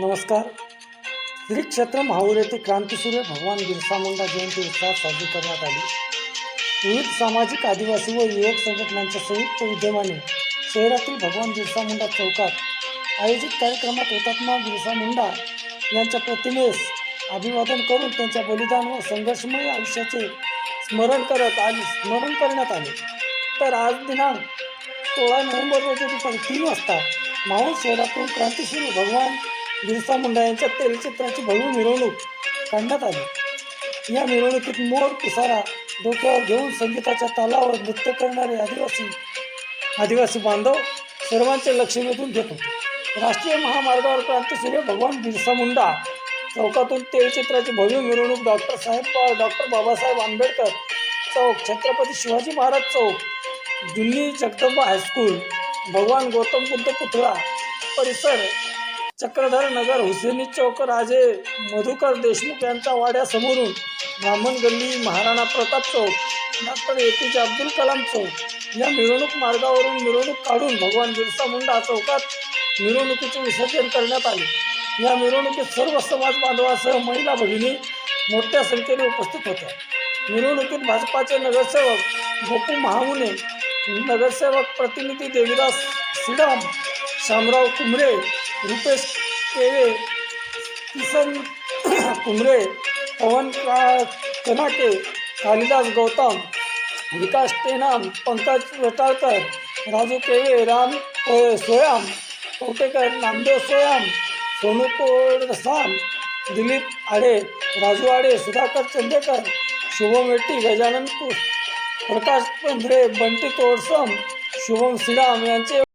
नमस्कार. श्री क्षेत्र माहूर येथे क्रांतीसूर्य भगवान बिरसा मुंडा जयंती उत्साहात साजरी करण्यात आली. विविध सामाजिक आदिवासी व युवक संघटनांच्या संयुक्त विद्यमाने शहरातील भगवान बिरसा मुंडा चौकात आयोजित कार्यक्रमात हुतात्मा बिरसा मुंडा यांच्या प्रतिमेस अभिवादन करून त्यांच्या बलिदान व संघर्षमय आयुष्याचे स्मरण करत आणि स्मरण करण्यात आले. तर आज दिनांक सोळा नोव्हेंबर रोजी दुपारी तीन वाजता माहूर शहरातून क्रांतीसूर्य भगवान बिरसा मुंडा यांच्या तेलचित्राची भव्य मिरवणूक काढण्यात आली. या मिरवणुकीत मोर पिसारा डोक्यावर घेऊन संगीताच्या तालावर नृत्य करणारे आदिवासी आदिवासी बांधव सर्वांचे लक्ष वेधून घेतो. राष्ट्रीय महामार्गावर क्रांतीसूर्य भगवान बिरसा मुंडा चौकातून तेलचित्राची भव्य मिरवणूक डॉक्टर साहेब doctor Babasaheb Ambedkar Chowk Chhatrapati Shivaji Maharaj Chowk Delhi Jagdamba high school Bhagwan Gautam Buddha पुतळा परिसर चक्रधर नगर हुसेनी चौक राजे मधुकर देशमुख यांच्या वाड्यासमोरून Brahman Galli Maharana Pratap Chowk doctor A P J Abdul Kalam चौक या मिरवणूक मार्गावरून मिरवणूक काढून भगवान बिरसा मुंडा चौकात मिरवणुकीचे विसर्जन करण्यात आले. या मिरवणुकीत सर्व समाज बांधवासह महिला भगिनी मोठ्या संख्येने उपस्थित होत्या. मिरवणुकीत भाजपाचे नगरसेवक गोपू महामुने नगरसेवक प्रतिनिधी देवीदास श्रीराम शामराव कुंभरे रुपेश केवे किसन कुंभरे पवन का कनाके कालिदास गौतम विकास टेनाम पंकज वेटाळकर राजू केवे राम सोयाम कोटेकर नामदेव सोयाम सोनू तोडसाम दिलीप आडे राजू आडे सुधाकर चंदेकर शुभम वेट्टी गजानन प्रकाश पंधरे बंटी तोडसम शुभम श्रीराम यांचे